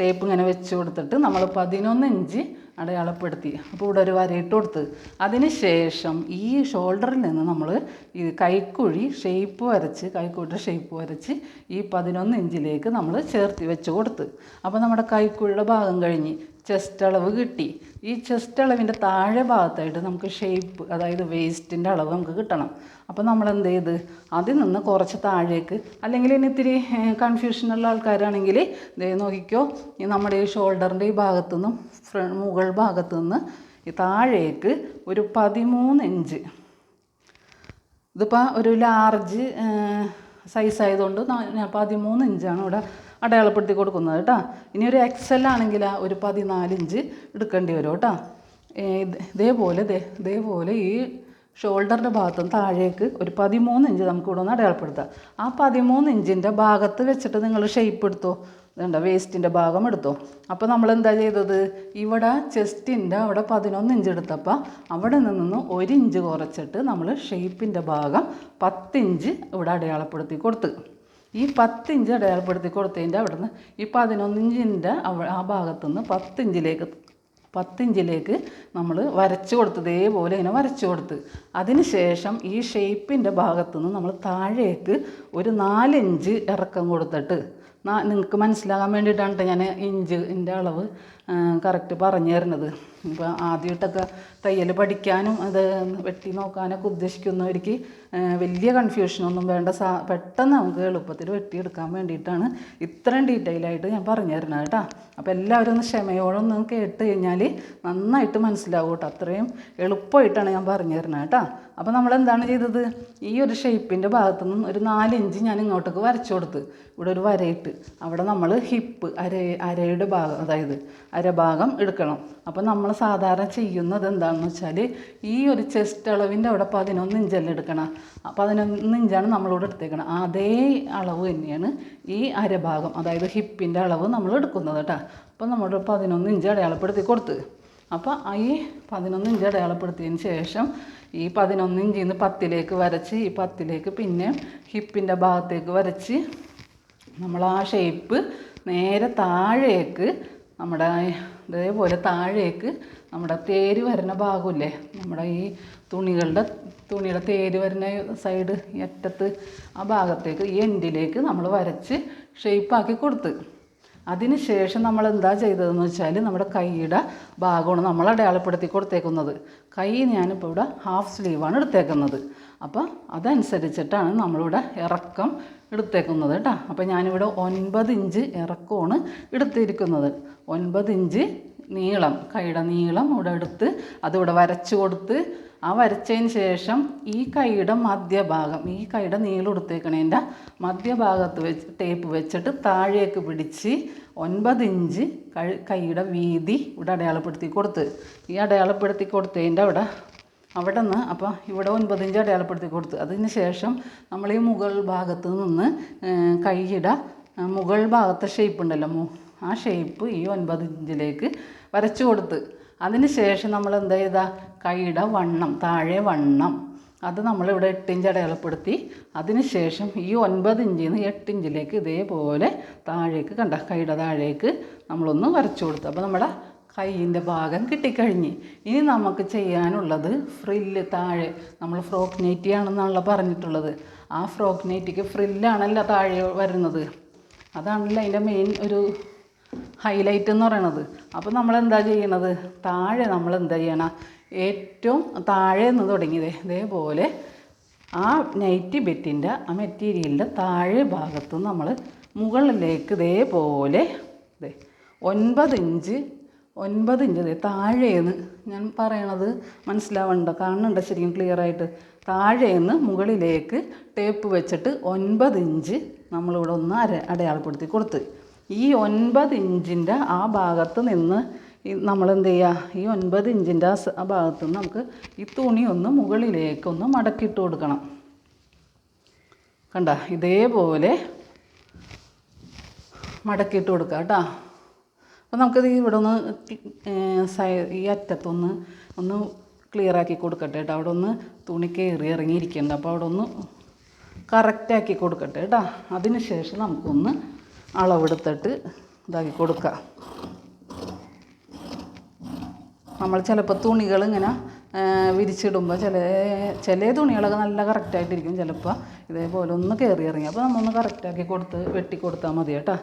ടേപ്പ് ഇങ്ങനെ വെച്ച് കൊടുത്തിട്ട് നമ്മൾ പതിനൊന്ന് ഇഞ്ച് അടയാളപ്പെടുത്തി. അപ്പോൾ ഇവിടെ ഒരു വരയിട്ട് കൊടുത്ത്. അതിന് ശേഷം ഈ ഷോൾഡറിൽ നിന്ന് നമ്മൾ ഈ കൈക്കുഴി ഷേപ്പ് വരച്ച് കൈക്കുഴിയുടെ ഷേപ്പ് വരച്ച് ഈ പതിനൊന്ന് ഇഞ്ചിലേക്ക് നമ്മൾ ചേർത്തി വെച്ച് കൊടുത്ത്. അപ്പോൾ നമ്മുടെ കൈക്കുഴിയുടെ ഭാഗം കഴിഞ്ഞ് ചെസ്റ്റ് അളവ് കിട്ടി. ഈ ചെസ്റ്റ് അളവിന്റെ താഴെ ഭാഗത്തായിട്ട് നമുക്ക് ഷേപ്പ് അതായത് വേസ്റ്റിന്റെ അളവ് നമുക്ക് കിട്ടണം. അപ്പോൾ നമ്മൾ എന്ത് ചെയ്ത്? അതിൽ നിന്ന് കുറച്ച് താഴേക്ക് അല്ലെങ്കിൽ ഇനി ഇത്തിരി കൺഫ്യൂഷനുള്ള ആൾക്കാരാണെങ്കിൽ ദേ നോക്കിക്കോ ഈ നമ്മുടെ ഈ ഷോൾഡറിന്റെ ഈ ഭാഗത്തു നിന്നും ഫ്ര മുകൾ ഭാഗത്തു നിന്ന് ഈ താഴേക്ക് ഒരു പതിമൂന്ന് ഇഞ്ച് ഇതിപ്പോൾ ഒരു ലാർജ് സൈസ് ആയതുകൊണ്ട് പതിമൂന്ന് ഇഞ്ചാണ് ഇവിടെ അടയാളപ്പെടുത്തി കൊടുക്കുന്നത് കേട്ടോ. ഇനി ഒരു എക്സൽ ആണെങ്കിൽ ഒരു പതിനാല് ഇഞ്ച് എടുക്കേണ്ടി വരും കേട്ടോ. ഇതേപോലെ ഇതേപോലെ ഈ ഷോൾഡറിന്റെ ഭാഗത്തും താഴേക്ക് ഒരു പതിമൂന്ന് ഇഞ്ച് നമുക്ക് ഇവിടെ ഒന്ന് അടയാളപ്പെടുത്താം. ആ പതിമൂന്ന് ഇഞ്ചിന്റെ ഭാഗത്ത് വെച്ചിട്ട് നിങ്ങൾ ഷേപ്പ് എടുത്തോ? ഇതുണ്ട? വേസ്റ്റിന്റെ ഭാഗം എടുത്തോ? അപ്പോൾ നമ്മൾ എന്താ ചെയ്തത്? ഇവിടെ ചെസ്റ്റിന്റെ അവിടെ പതിനൊന്ന് ഇഞ്ച് എടുത്തപ്പോൾ അവിടെ നിന്ന് ഒരു ഇഞ്ച് കുറച്ചിട്ട് നമ്മൾ ഷേപ്പിന്റെ ഭാഗം പത്തിഞ്ച് ഇവിടെ അടയാളപ്പെടുത്തി കൊടുത്ത്. ഈ പത്തിഞ്ച് അടയാളപ്പെടുത്തി കൊടുത്തതിന്റെ അവിടെ നിന്ന് ഈ പതിനൊന്നിഞ്ചിന്റെ അവ ആ ഭാഗത്തുനിന്ന് പത്തിഞ്ചിലേക്ക് പത്തിഞ്ചിലേക്ക് നമ്മൾ വരച്ച് കൊടുത്ത് ഇതേപോലെ ഇങ്ങനെ വരച്ച് കൊടുത്ത്. അതിനുശേഷം ഈ ഷേപ്പിന്റെ ഭാഗത്തുനിന്ന് നമ്മൾ താഴേക്ക് ഒരു നാലിഞ്ച് ഇറക്കം കൊടുത്തിട്ട് നിങ്ങൾക്ക് മനസ്സിലാകാൻ വേണ്ടിയിട്ടാണ് ട്ടോ ഞാൻ ഇഞ്ചിന്റെ അളവ്. കറക്റ്റ് പറഞ്ഞു തരുന്നത്. ഇപ്പോൾ ആദ്യമായിട്ടൊക്കെ തയ്യൽ പഠിക്കാനും അത് വെട്ടി നോക്കാനൊക്കെ ഉദ്ദേശിക്കുന്നവർക്ക് വലിയ കൺഫ്യൂഷനൊന്നും വേണ്ട സാ പെട്ടെന്ന് നമുക്ക് എളുപ്പത്തിൽ വെട്ടിയെടുക്കാൻ വേണ്ടിയിട്ടാണ് ഇത്രയും ഡീറ്റെയിൽ ആയിട്ട് ഞാൻ പറഞ്ഞു തരുന്നത് കേട്ടോ. അപ്പോൾ എല്ലാവരും ഒന്ന് ക്ഷമയോടെ ഒന്ന് കേട്ട് കഴിഞ്ഞാൽ നന്നായിട്ട് മനസ്സിലാവും കേട്ടോ. അത്രയും എളുപ്പമായിട്ടാണ് ഞാൻ പറഞ്ഞു തരുന്നത് കേട്ടോ. അപ്പോൾ നമ്മൾ എന്താണ് ചെയ്തത്? ഈ ഒരു ഷേപ്പിന്റെ ഭാഗത്തു നിന്നും ഒരു നാലിഞ്ച് ഞാൻ ഇങ്ങോട്ടേക്ക് വരച്ചു കൊടുത്ത്. ഇവിടെ ഒരു വരയിട്ട്. അവിടെ നമ്മൾ ഹിപ്പ് അര അരയുടെ ഭാഗം അതായത് അരഭാഗം എടുക്കണം. അപ്പോൾ നമ്മൾ സാധാരണ ചെയ്യുന്നത് എന്താണെന്ന് വെച്ചാൽ ഈ ഒരു ചെസ്റ്റ് അളവിന്റെ അവിടെ പതിനൊന്ന് ഇഞ്ചല്ല എടുക്കണം? പതിനൊന്ന് ഇഞ്ചാണ് നമ്മളിവിടെ എടുത്തേക്കണം. അതേ അളവ് തന്നെയാണ് ഈ അരഭാഗം അതായത് ഹിപ്പിന്റെ അളവ് നമ്മൾ എടുക്കുന്നത് കേട്ടോ. അപ്പോൾ നമ്മൾ പതിനൊന്ന് ഇഞ്ച് അടയാളപ്പെടുത്തി കൊടുത്ത്. അപ്പോൾ ഈ പതിനൊന്ന് ഇഞ്ച് അടയാളപ്പെടുത്തിയതിന് ശേഷം ഈ പതിനൊന്ന് ഇഞ്ചിൽ നിന്ന് പത്തിലേക്ക് വരച്ച് ഈ പത്തിലേക്ക് പിന്നെ ഹിപ്പിന്റെ ഭാഗത്തേക്ക് വരച്ച് നമ്മൾ ആ ഷേപ്പ് നേരെ താഴേക്ക് നമ്മുടെ ഇതേപോലെ താഴേക്ക് നമ്മുടെ തേര് വരുന്ന ഭാഗമില്ലേ? നമ്മുടെ ഈ തുണികളുടെ തുണിയുടെ തേര് വരുന്ന സൈഡ് ഈ അറ്റത്ത് ആ ഭാഗത്തേക്ക് ഈ എൻഡിലേക്ക് നമ്മൾ വരച്ച് ഷേപ്പാക്കി കൊടുത്ത്. അതിന് ശേഷം നമ്മൾ എന്താ ചെയ്തതെന്ന് വെച്ചാൽ നമ്മുടെ കൈയുടെ ഭാഗമാണ് നമ്മൾ അടയാളപ്പെടുത്തി കൊടുത്തേക്കുന്നത്. കൈ ഞാനിപ്പോൾ ഇവിടെ ഹാഫ് സ്ലീവാണ് എടുത്തേക്കുന്നത്. അപ്പോൾ അതനുസരിച്ചിട്ടാണ് നമ്മളിവിടെ ഇറക്കം എടുത്തേക്കുന്നത് കേട്ടോ. അപ്പോൾ ഞാനിവിടെ ഒൻപത് ഇഞ്ച് ഇറക്കമാണ് എടുത്തിരിക്കുന്നത്. ഒൻപത് ഇഞ്ച് നീളം കൈയുടെ നീളം ഇവിടെ എടുത്ത് അതിവിടെ വരച്ച് കൊടുത്ത് ആ വരച്ചതിന് ശേഷം ഈ കൈയുടെ മധ്യഭാഗം ഈ കൈയുടെ നീളം എടുത്തേക്കണേന്റെ മധ്യഭാഗത്ത് വെച്ച് ടേപ്പ് വെച്ചിട്ട് താഴേക്ക് പിടിച്ച് ഒൻപത് ഇഞ്ച് കൈ കൈയുടെ വീതി ഇവിടെ അടയാളപ്പെടുത്തി കൊടുത്ത്. ഈ അടയാളപ്പെടുത്തി കൊടുത്തതിന്റെ അവിടെ അവിടെ നിന്ന് അപ്പോൾ ഇവിടെ ഒൻപത് ഇഞ്ച് അടയാളപ്പെടുത്തി കൊടുത്തു. അതിന് ശേഷം നമ്മൾ ഈ മുകൾ ഭാഗത്ത് നിന്ന് കൈയിട മുകൾ ഭാഗത്തെ ഷേപ്പ് ഉണ്ടല്ലോ ആ ഷേപ്പ് ഈ ഒൻപത് ഇഞ്ചിലേക്ക് വരച്ചു കൊടുത്ത്. അതിന് ശേഷം നമ്മൾ എന്താ ചെയ്താ? കൈയിട വണ്ണം താഴെ വണ്ണം. അത് നമ്മളിവിടെ എട്ട് ഇഞ്ച് അടയാളപ്പെടുത്തി. അതിന് ശേഷം ഈ ഒൻപത് ഇഞ്ചിൽ നിന്ന് എട്ട് ഇഞ്ചിലേക്ക് ഇതേപോലെ താഴേക്ക് കണ്ട കൈയുടെ താഴേക്ക് നമ്മളൊന്ന് വരച്ചു കൊടുത്തു. അപ്പോൾ നമ്മുടെ കൈയിന്റെ ഭാഗം കിട്ടിക്കഴിഞ്ഞ്. ഇനി നമുക്ക് ചെയ്യാനുള്ളത് ഫ്രില്ല് താഴെ. നമ്മൾ ഫ്രോക്ക് നെറ്റി ആണെന്നാണല്ലോ പറഞ്ഞിട്ടുള്ളത്. ആ ഫ്രോക്ക് നെറ്റിക്ക് ഫ്രില്ലാണല്ലോ താഴെ വരുന്നത്. അതാണല്ലോ അതിന്റെ മെയിൻ ഒരു ഹൈലൈറ്റ് എന്ന് പറയണത്. അപ്പോൾ നമ്മൾ എന്താ ചെയ്യണത്? താഴെ നമ്മൾ എന്താ ചെയ്യണം? ഏറ്റവും താഴെ നിന്ന് തുടങ്ങിയത്. ഇതേപോലെ ആ നൈറ്റി ബെറ്റിന്റെ ആ മെറ്റീരിയലിന്റെ താഴെ ഭാഗത്ത് നമ്മൾ മുകളിലേക്ക് ഇതേപോലെ ദേ ഒൻപത് ഇഞ്ച് ഒൻപത് ഇഞ്ച് താഴേന്ന് ഞാൻ പറയണത് മനസ്സിലാവണ്ട? കാണണ്ട ശരിക്കും ക്ലിയർ ആയിട്ട്. താഴേന്ന് മുകളിലേക്ക് ടേപ്പ് വെച്ചിട്ട് ഒൻപത് ഇഞ്ച് നമ്മളിവിടെ ഒന്ന് അര അടയാളപ്പെടുത്തി കൊടുത്ത്. ഈ ഒൻപത് ഇഞ്ചിന്റെ ആ ഭാഗത്ത് നിന്ന് നമ്മൾ എന്ത് ചെയ്യുക ഈ ഒൻപത് ഇഞ്ചിന്റെ ആ ഭാഗത്ത് നിന്ന് നമുക്ക് ഈ തുണി ഒന്ന് മുകളിലേക്കൊന്ന് മടക്കിയിട്ട് കൊടുക്കണം. കണ്ട? ഇതേപോലെ മടക്കിയിട്ട് കൊടുക്കുക കേട്ടോ. അപ്പോൾ നമുക്കത് ഇവിടെ ഒന്ന് ഈ അറ്റത്തൊന്ന് ഒന്ന് ക്ലിയർ ആക്കി കൊടുക്കട്ടെ കേട്ടോ അവിടെ ഒന്ന് തുണി കയറി ഇറങ്ങിയിരിക്കുന്നുണ്ട് അപ്പോൾ അവിടെ ഒന്ന് കറക്റ്റാക്കി കൊടുക്കട്ടെ കേട്ടോ അതിന് ശേഷം നമുക്കൊന്ന് അളവെടുത്തിട്ട് ഇതാക്കി കൊടുക്കാം. നമ്മൾ ചിലപ്പോൾ തുണികൾ ഇങ്ങനെ വിരിച്ചിടുമ്പോൾ ചില ചില തുണികളൊക്കെ നല്ല കറക്റ്റായിട്ടിരിക്കും ചിലപ്പോൾ ഇതേപോലെ ഒന്ന് കയറി ഇറങ്ങി. അപ്പോൾ നമ്മളൊന്ന് കറക്റ്റാക്കി കൊടുത്ത് വെട്ടി കൊടുത്താൽ മതി കേട്ടോ.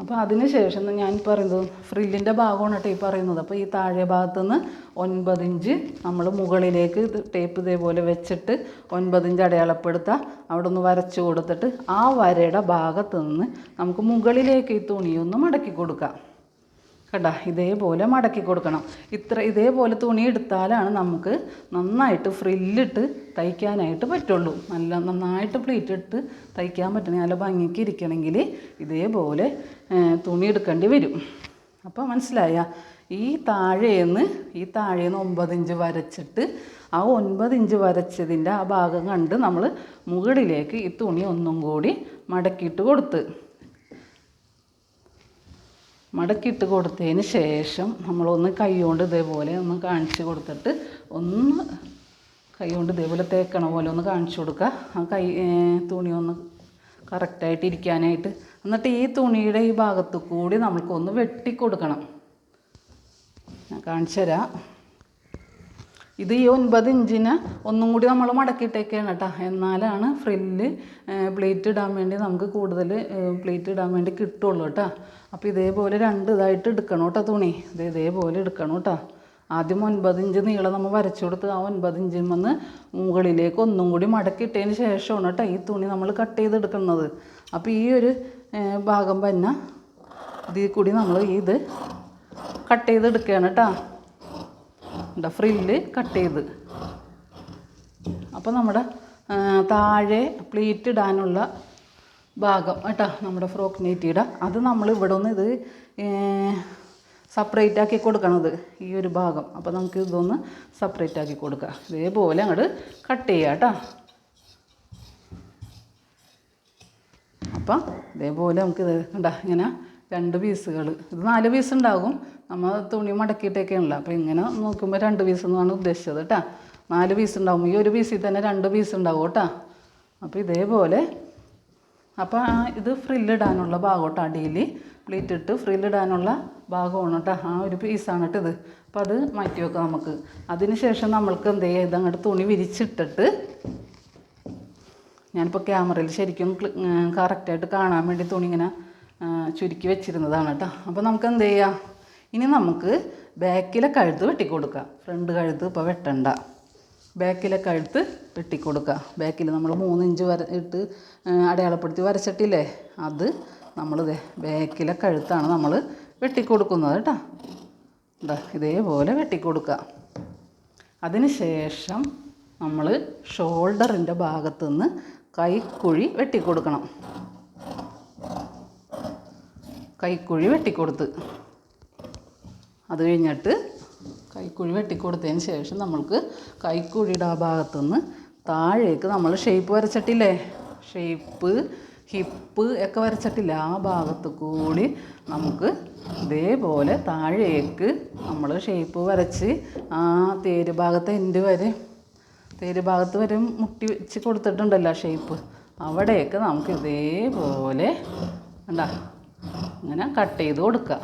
അപ്പോൾ അതിന് ശേഷം ഞാൻ പറയുന്നത് ഫ്രില്ലിന്റെ ഭാഗമാണ് ടേപ്പ് പറയുന്നത്. അപ്പോൾ ഈ താഴെ ഭാഗത്തുനിന്ന് ഒൻപത് ഇഞ്ച് നമ്മൾ മുകളിലേക്ക് ടേപ്പ് ഇതേപോലെ വെച്ചിട്ട് ഒൻപത് ഇഞ്ച് അടയാളപ്പെടുത്തുക അവിടെ ഒന്ന് വരച്ച് കൊടുത്തിട്ട് ആ വരയുടെ ഭാഗത്ത് നിന്ന് നമുക്ക് മുകളിലേക്ക് ഈ തുണിയൊന്ന് മടക്കി കൊടുക്കാം. കണ്ട ഇതേപോലെ മടക്കി കൊടുക്കണം. ഇത്ര ഇതേപോലെ തുണി എടുത്താലാണ് നമുക്ക് നന്നായിട്ട് ഫ്രില്ലിട്ട് തയ്ക്കാനായിട്ട് പറ്റുള്ളൂ. നല്ല നന്നായിട്ട് പ്ലീറ്റ് ഇട്ട് തയ്ക്കാൻ പറ്റണേ നല്ല ഭംഗിക്ക് ഇരിക്കണമെങ്കിൽ ഇതേപോലെ തുണി എടുക്കേണ്ടി വരും. അപ്പോൾ മനസ്സിലായ? ഈ താഴേന്ന് ഈ താഴേന്ന് ഒമ്പത് ഇഞ്ച് വരച്ചിട്ട് ആ ഒൻപത് ഇഞ്ച് വരച്ചതിന്റെ ആ ഭാഗം കണ്ട് നമ്മൾ മുകളിലേക്ക് ഈ തുണി ഒന്നും കൂടി മടക്കിയിട്ട് കൊടുത്ത്. മടക്കിയിട്ട് കൊടുത്തതിന് ശേഷം നമ്മളൊന്ന് കൈകൊണ്ട് ഇതേപോലെ ഒന്ന് കാണിച്ച് കൊടുത്തിട്ട് ഒന്ന് കൈകൊണ്ട് ഇതേപോലെ തേക്കണ പോലെ ഒന്ന് കാണിച്ചു കൊടുക്കുക. ആ കൈ തുണി ഒന്ന് കറക്റ്റായിട്ട് ഇരിക്കാനായിട്ട്. എന്നിട്ട് ഈ തുണിയുടെ ഈ ഭാഗത്ത് കൂടി നമ്മൾക്കൊന്ന് വെട്ടിക്കൊടുക്കണം ഞാൻ കാണിച്ചു തരാം. ഇത് ഈ ഒൻപത് ഇഞ്ചിന് ഒന്നും കൂടി നമ്മൾ മടക്കിയിട്ടേക്കാണ് കേട്ടോ. എന്നാലാണ് ഫ്രില്ല് പ്ലേറ്റ് ഇടാൻ വേണ്ടി നമുക്ക് കൂടുതൽ പ്ലേറ്റ് ഇടാൻ വേണ്ടി കിട്ടുള്ളൂ കേട്ടോ. അപ്പോൾ ഇതേപോലെ രണ്ട് ഇതായിട്ട് എടുക്കണം കേട്ടോ തുണി. ഇത് ഇതേപോലെ എടുക്കണം കേട്ടോ. ആദ്യം ഒൻപത് ഇഞ്ച് നീളം നമ്മൾ വരച്ചു കൊടുത്ത് ആ ഒൻപത് ഇഞ്ചിൽ വന്ന് മുകളിലേക്ക് ഒന്നും കൂടി മടക്കിയിട്ടതിന് ശേഷമാണ് കേട്ടോ ഈ തുണി നമ്മൾ കട്ട് ചെയ്തെടുക്കുന്നത്. അപ്പോൾ ഈ ഒരു ഭാഗം തന്നെ ഇതിൽ കൂടി നമ്മൾ ഇത് കട്ട് ചെയ്തെടുക്കുകയാണ് കേട്ടോ. എന്താ ഫ്രില്ല് കട്ട് ചെയ്ത്. അപ്പോൾ നമ്മുടെ താഴെ പ്ലീറ്റ് ഇടാനുള്ള ഭാഗം കേട്ടോ നമ്മുടെ ഫ്രോക്ക് നെറ്റിയുടെ. അത് നമ്മൾ ഇവിടെ ഒന്ന് ഇത് സെപ്പറേറ്റ് ആക്കി കൊടുക്കണത് ഈ ഒരു ഭാഗം. അപ്പോൾ നമുക്ക് ഇതൊന്ന് സെപ്പറേറ്റ് ആക്കി കൊടുക്കുക ഇതേപോലെ അങ്ങോട്ട് കട്ട് ചെയ്യുക കേട്ടോ. അപ്പം ഇതേപോലെ നമുക്ക് ഇത് കണ്ട ഇങ്ങനെ രണ്ട് പീസുകൾ ഇത് നാല് പീസ് ഉണ്ടാകും. നമ്മൾ തുണി മടക്കിയിട്ടൊക്കെയാണല്ലോ അപ്പോൾ ഇങ്ങനെ നോക്കുമ്പോൾ രണ്ട് പീസ് എന്നാണ് ഉദ്ദേശിച്ചത് കേട്ടോ. നാല് പീസ് ഉണ്ടാകും. ഈ ഒരു പീസിൽ തന്നെ രണ്ട് പീസ് ഉണ്ടാവും കേട്ടോ. അപ്പോൾ ഇതേപോലെ അപ്പോൾ ആ ഇത് ഫ്രില്ലിടാനുള്ള ഭാഗം കേട്ടോ അടിയിൽ പ്ലീറ്റ് ഇട്ട് ഫ്രില്ലിടാനുള്ള ഭാഗമാണ് കേട്ടോ. ആ ഒരു പീസാണ് കേട്ടോ ഇത്. അപ്പോൾ അത് മാറ്റി വെക്കാം നമുക്ക്. അതിന് ശേഷം നമ്മൾക്ക് എന്ത് ചെയ്യുക ഇതങ്ങോട്ട് തുണി വിരിച്ചിട്ടിട്ട് ഞാനിപ്പോൾ ക്യാമറയിൽ ശരിക്കും കറക്റ്റായിട്ട് കാണാൻ വേണ്ടി തുണി ഇങ്ങനെ ചുരുക്കി വെച്ചിരുന്നതാണ് കേട്ടോ. അപ്പോൾ നമുക്ക് എന്ത് ചെയ്യാം? ഇനി നമുക്ക് ബാക്കിലെ കഴുത്ത് വെട്ടിക്കൊടുക്കാം. ഫ്രണ്ട് കഴുത്ത് ഇപ്പോൾ വെട്ടണ്ട. ബാക്കിലെ കഴുത്ത് വെട്ടിക്കൊടുക്കുക. ബാക്കിൽ നമ്മൾ മൂന്ന് ഇഞ്ച് വര ഇട്ട് അടയാളപ്പെടുത്തി വരച്ചിട്ടില്ലേ? അത് നമ്മൾ ബാക്കിലെ കഴുത്താണ് നമ്മൾ വെട്ടിക്കൊടുക്കുന്നത് കേട്ടോ. എന്താ ഇതേപോലെ വെട്ടിക്കൊടുക്കുക. അതിന് ശേഷം നമ്മൾ ഷോൾഡറിന്റെ ഭാഗത്തുനിന്ന് കൈക്കുഴി വെട്ടിക്കൊടുക്കണം. കൈക്കുഴി വെട്ടിക്കൊടുത്ത്. അത് കഴിഞ്ഞിട്ട് കൈക്കുഴി വെട്ടിക്കൊടുത്തതിന് ശേഷം നമ്മൾക്ക് കൈക്കുഴിയുടെ ആ ഭാഗത്തുനിന്ന് താഴേക്ക് നമ്മൾ ഷേപ്പ് വരച്ചിട്ടില്ലേ? ഷേപ്പ് ഹിപ്പ് ഒക്കെ വരച്ചിട്ടില്ല? ആ ഭാഗത്ത് കൂടി നമുക്ക് ഇതേപോലെ താഴേക്ക് നമ്മൾ ഷേപ്പ് വരച്ച് ആ തേര് ഭാഗത്തെ എൻഡ് വരെ തേര് ഭാഗത്ത് വരെ മുട്ടി വെച്ച് കൊടുത്തിട്ടുണ്ടല്ലോ ഷേപ്പ് അവിടെയൊക്കെ നമുക്ക് ഇതേപോലെ എന്താ അങ്ങനെ കട്ട് ചെയ്ത് കൊടുക്കുക.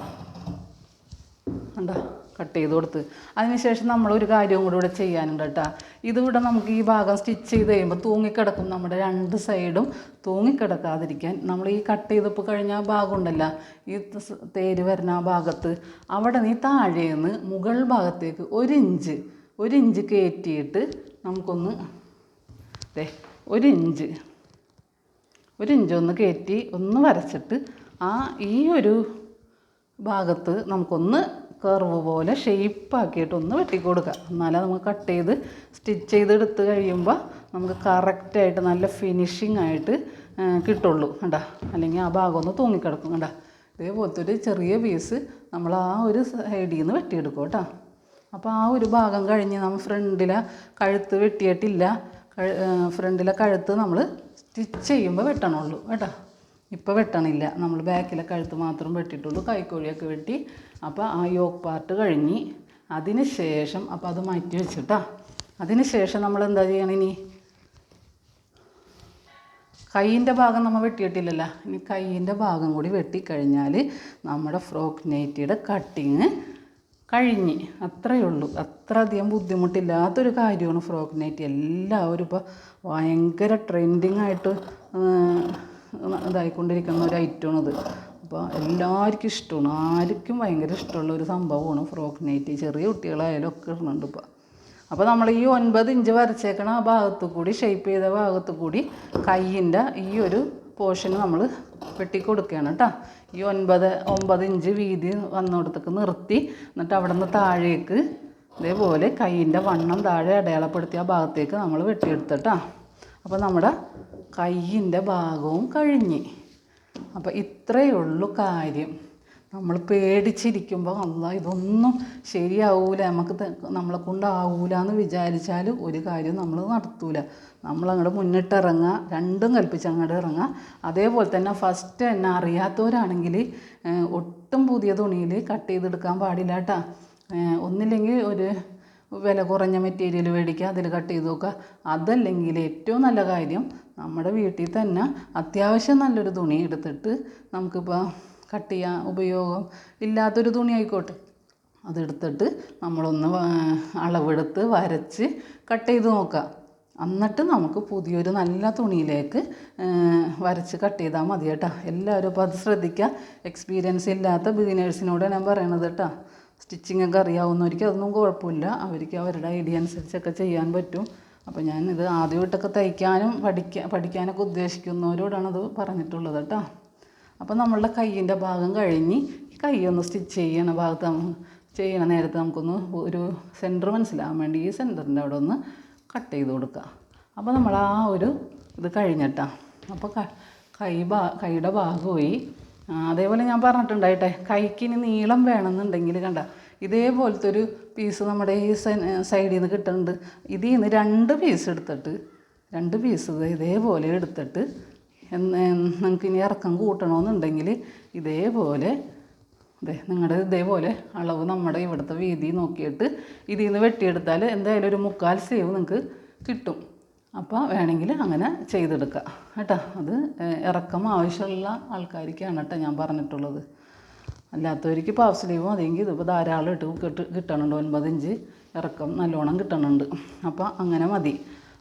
കണ്ടോ? കട്ട് ചെയ്ത് കൊടുത്ത്. അതിനുശേഷം നമ്മൾ ഒരു കാര്യവും കൂടി ഇവിടെ ചെയ്യാനുണ്ട് കേട്ടോ. ഇതിവിടെ നമുക്ക് ഈ ഭാഗം സ്റ്റിച്ച് ചെയ്ത് കഴിയുമ്പോൾ തൂങ്ങിക്കിടക്കും. നമ്മുടെ രണ്ട് സൈഡും തൂങ്ങിക്കിടക്കാതിരിക്കാൻ. നമ്മൾ ഈ കട്ട് ചെയ്തപ്പോൾ കഴിഞ്ഞ ആ ഭാഗം ഉണ്ടല്ലോ ഈ തേര് വരുന്ന ആ ഭാഗത്ത് അവിടെ നീ താഴേന്ന് മുകൾ ഭാഗത്തേക്ക് ഒരു ഇഞ്ച് ഇഞ്ച് കയറ്റിയിട്ട് നമുക്കൊന്ന് അതെ ഒരു ഇഞ്ച് ഇഞ്ച് ഒന്ന് കയറ്റി ഒന്ന് വരച്ചിട്ട് ആ ഈ ഒരു ഭാഗത്ത് നമുക്കൊന്ന് കർവ് പോലെ ഷേപ്പാക്കിയിട്ട് ഒന്ന് വെട്ടിക്കൊടുക്കുക. എന്നാലേ നമുക്ക് കട്ട് ചെയ്ത് സ്റ്റിച്ച് ചെയ്ത് എടുത്ത് കഴിയുമ്പോൾ നമുക്ക് കറക്റ്റായിട്ട് നല്ല ഫിനിഷിംഗ് ആയിട്ട് കിട്ടുള്ളൂ. കണ്ട? അല്ലെങ്കിൽ ആ ഭാഗം ഒന്ന് തൂങ്ങിക്കിടക്കും. കണ്ട? ഇതേപോലത്തെ ഒരു ചെറിയ പീസ് നമ്മൾ ആ ഒരു സൈഡിൽ നിന്ന് വെട്ടിയെടുക്കും കേട്ടോ. അപ്പോൾ ആ ഒരു ഭാഗം കഴിഞ്ഞ് നമ്മൾ ഫ്രണ്ടിലെ കഴുത്ത് വെട്ടിയിട്ടില്ല. ഫ്രണ്ടിലെ കഴുത്ത് നമ്മൾ സ്റ്റിച്ച് ചെയ്യുമ്പോൾ വെട്ടണുള്ളൂ. കേട്ടോ? ഇപ്പോൾ വെട്ടണില്ല. നമ്മൾ ബാക്കിലെ കഴുത്ത് മാത്രം വെട്ടിയിട്ടുള്ളൂ. കൈക്കോഴിയൊക്കെ വെട്ടി. അപ്പോൾ ആ യോക്ക് പാർട്ട് കഴിഞ്ഞ് അതിന് ശേഷം അപ്പോൾ അത് മാറ്റി വെച്ചിട്ടാ. അതിന് ശേഷം നമ്മൾ എന്താ ചെയ്യണം ഇനി? കൈയിന്റെ ഭാഗം നമ്മൾ വെട്ടിയിട്ടില്ലല്ലോ. ഇനി കൈയിന്റെ ഭാഗം കൂടി വെട്ടിക്കഴിഞ്ഞാൽ നമ്മുടെ ഫ്രോക്ക് നൈറ്റിയുടെ കട്ടിങ് കഴിഞ്ഞ്. അത്രയേ ഉള്ളൂ. അത്ര അധികം ബുദ്ധിമുട്ടില്ലാത്തൊരു കാര്യമാണ് ഫ്രോക്ക് നൈറ്റി. എല്ലാവരും ഇപ്പോൾ ഭയങ്കര ട്രെൻഡിങ് ആയിട്ട് ഇതായിക്കൊണ്ടിരിക്കുന്ന ഒരു ഐറ്റമാണിത് അപ്പോൾ എല്ലാവർക്കും ഇഷ്ടമാണ്. ആർക്കും ഭയങ്കര ഇഷ്ടമുള്ള ഒരു സംഭവമാണ് ഫ്രോക്ക് നൈറ്റ്. ചെറിയ കുട്ടികളായാലും ഒക്കെ ഇടുന്നുണ്ട് ഇപ്പോൾ അപ്പോൾ നമ്മൾ ഈ ഒൻപത് ഇഞ്ച് വരച്ചേക്കണ ആ ഭാഗത്തു കൂടി ഷേപ്പ് ചെയ്ത ഭാഗത്തു കൂടി കയ്യിന്റെ ഈ ഒരു പോർഷന് നമ്മൾ വെട്ടി കൊടുക്കുകയാണ് കേട്ടോ. ഈ ഒൻപത് ഒമ്പത് ഇഞ്ച് വീതി വന്നിടത്തേക്ക് നിർത്തി എന്നിട്ട് അവിടെ നിന്ന് താഴേക്ക് ഇതേപോലെ കയ്യിന്റെ വണ്ണം താഴെ അടയാളപ്പെടുത്തിയ ഭാഗത്തേക്ക് നമ്മൾ വെട്ടിയെടുത്തിട്ടാ അപ്പോൾ നമ്മുടെ കയ്യിന്റെ ഭാഗവും കഴിഞ്ഞ്. അപ്പോൾ ഇത്രയേ ഉള്ളൂ കാര്യം. നമ്മൾ പേടിച്ചിരിക്കുമ്പോൾ അല്ല ഇതൊന്നും ശരിയാവൂല നമുക്ക് നമ്മളെ കൊണ്ടാവൂല എന്ന് വിചാരിച്ചാൽ ഒരു കാര്യം നമ്മൾ നടത്തൂല. നമ്മളങ്ങോട്ട് മുന്നിട്ടിറങ്ങുക രണ്ടും കൽപ്പിച്ച് അങ്ങോട്ട് ഇറങ്ങുക അതേപോലെ തന്നെ ഫസ്റ്റ് തന്നെ അറിയാത്തവരാണെങ്കിൽ ഒട്ടും പുതിയ തുണിയിൽ കട്ട് ചെയ്തെടുക്കാൻ പാടില്ല കേട്ടോ ഒന്നില്ലെങ്കിൽ ഒരു വില കുറഞ്ഞ മെറ്റീരിയൽ മേടിക്കുക അതിൽ കട്ട് ചെയ്ത് നോക്കുക അതല്ലെങ്കിൽ ഏറ്റവും നല്ല കാര്യം നമ്മുടെ വീട്ടിൽ തന്നെ അത്യാവശ്യം നല്ലൊരു തുണി എടുത്തിട്ട് നമുക്കിപ്പോൾ കട്ട് ചെയ്യാൻ ഉപയോഗം ഇല്ലാത്തൊരു തുണി ആയിക്കോട്ടെ. അതെടുത്തിട്ട് നമ്മളൊന്ന് അളവെടുത്ത് വരച്ച് കട്ട് ചെയ്ത് നോക്കുക. എന്നിട്ട് നമുക്ക് പുതിയൊരു നല്ല തുണിയിലേക്ക് വരച്ച് കട്ട് ചെയ്താൽ മതി കേട്ടോ. എല്ലാവരും അപ്പോൾ അത് ശ്രദ്ധിക്കുക. എക്സ്പീരിയൻസ് ഇല്ലാത്ത ബിഗിനേഴ്സിനോട് ഞാൻ പറയണത് കേട്ടോ. സ്റ്റിച്ചിങ് ഒക്കെ അറിയാവുന്നവർക്ക് അതൊന്നും കുഴപ്പമില്ല. അവർക്ക് അവരുടെ ഐഡിയ അനുസരിച്ചൊക്കെ ചെയ്യാൻ പറ്റും. അപ്പോൾ ഞാൻ ഇത് ആദ്യമായിട്ടൊക്കെ തയ്ക്കാനും പഠിക്കാൻ പഠിക്കാനൊക്കെ ഉദ്ദേശിക്കുന്നവരോടാണ് അത് പറഞ്ഞിട്ടുള്ളത് കേട്ടോ. അപ്പോൾ നമ്മളുടെ കയ്യിന്റെ ഭാഗം കഴിഞ്ഞ് ഈ കൈ ഒന്ന് സ്റ്റിച്ച് ചെയ്യണ ഭാഗത്ത് ചെയ്യണ നേരത്ത് നമുക്കൊന്ന് ഒരു സെന്റർ മനസ്സിലാകാൻ വേണ്ടി ഈ സെന്ററിന്റെ അവിടെ ഒന്ന് കട്ട് ചെയ്ത് കൊടുക്കുക അപ്പോൾ നമ്മൾ ആ ഒരു ഇത് കഴിഞ്ഞിട്ടാണ് അപ്പോൾ കൈ ഭാ കൈയുടെ ഭാഗമായി അതേപോലെ ഞാൻ പറഞ്ഞിട്ടുണ്ടായിട്ടെ കൈക്ക് ഇനി നീളം വേണമെന്നുണ്ടെങ്കിൽ കണ്ട ഇതേപോലത്തെ ഒരു പീസ് നമ്മുടെ ഈ സൈഡിൽ നിന്ന് കിട്ടുന്നുണ്ട്. ഇതിൽ നിന്ന് രണ്ട് പീസ് എടുത്തിട്ട് രണ്ട് പീസ് ഇതേപോലെ എടുത്തിട്ട് നിങ്ങൾക്ക് ഇനി ഇറക്കം കൂട്ടണമെന്നുണ്ടെങ്കിൽ ഇതേപോലെ അതെ നിങ്ങളുടെ ഇതേപോലെ അളവ് നമ്മുടെ ഇവിടുത്തെ വീതി നോക്കിയിട്ട് ഇതിൽ നിന്ന് വെട്ടിയെടുത്താൽ എന്തായാലും ഒരു മുക്കാൽ സേവ് നിങ്ങൾക്ക് കിട്ടും. അപ്പോൾ വേണമെങ്കിൽ അങ്ങനെ ചെയ്തെടുക്കുക കേട്ടോ? അത് ഇറക്കം ആവശ്യമുള്ള ആൾക്കാർക്കാണ് കേട്ടോ ഞാൻ പറഞ്ഞിട്ടുള്ളത്. അല്ലാത്തവർക്ക് പാഫ് സ്ലീവ് അതെങ്കിൽ ഇതിപ്പോൾ ധാരാളം ഇട്ട് കിട്ട് കിട്ടണുണ്ട്. ഒൻപത് ഇഞ്ച് ഇറക്കം നല്ലോണം കിട്ടണുണ്ട്. അപ്പോൾ അങ്ങനെ മതി.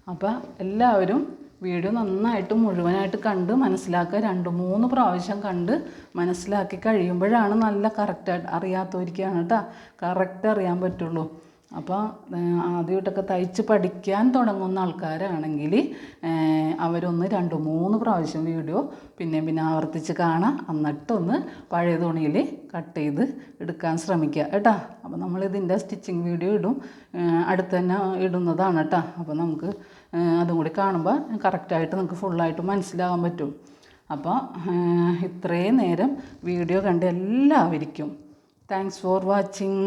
അപ്പോൾ എല്ലാവരും വീഡിയോ നന്നായിട്ട് മുഴുവനായിട്ട് കണ്ട് മനസ്സിലാക്കുക. രണ്ട് മൂന്ന് പ്രാവശ്യം കണ്ട് മനസ്സിലാക്കി കഴിയുമ്പോഴാണ് നല്ല കറക്റ്റായിട്ട് അറിയാത്തവർക്കാണ് കേട്ടോ. കറക്റ്റ് അറിയാൻ പറ്റുള്ളൂ. അപ്പോൾ ആദ്യമായിട്ടൊക്കെ തയ്ച്ച് പഠിക്കാൻ തുടങ്ങുന്ന ആൾക്കാരാണെങ്കിൽ അവരൊന്ന് രണ്ട് മൂന്ന് പ്രാവശ്യം വീഡിയോ പിന്നെ പിന്നെ ആവർത്തിച്ച് കാണാം. എന്നിട്ടൊന്ന് പഴയ തുണിയിൽ കട്ട് ചെയ്ത് എടുക്കാൻ ശ്രമിക്കുക കേട്ടോ. അപ്പോൾ നമ്മളിതിന്റെ സ്റ്റിച്ചിങ് വീഡിയോ ഇടും. അടുത്ത് തന്നെ ഇടുന്നതാണ് കേട്ടോ. അപ്പോൾ നമുക്ക് അതും കൂടി കാണുമ്പോൾ കറക്റ്റായിട്ട് നമുക്ക് ഫുള്ളായിട്ട് മനസ്സിലാകാൻ പറ്റും. അപ്പോൾ ഇത്രയും നേരം വീഡിയോ കണ്ട എല്ലാവർക്കും താങ്ക്സ് ഫോർ വാച്ചിങ്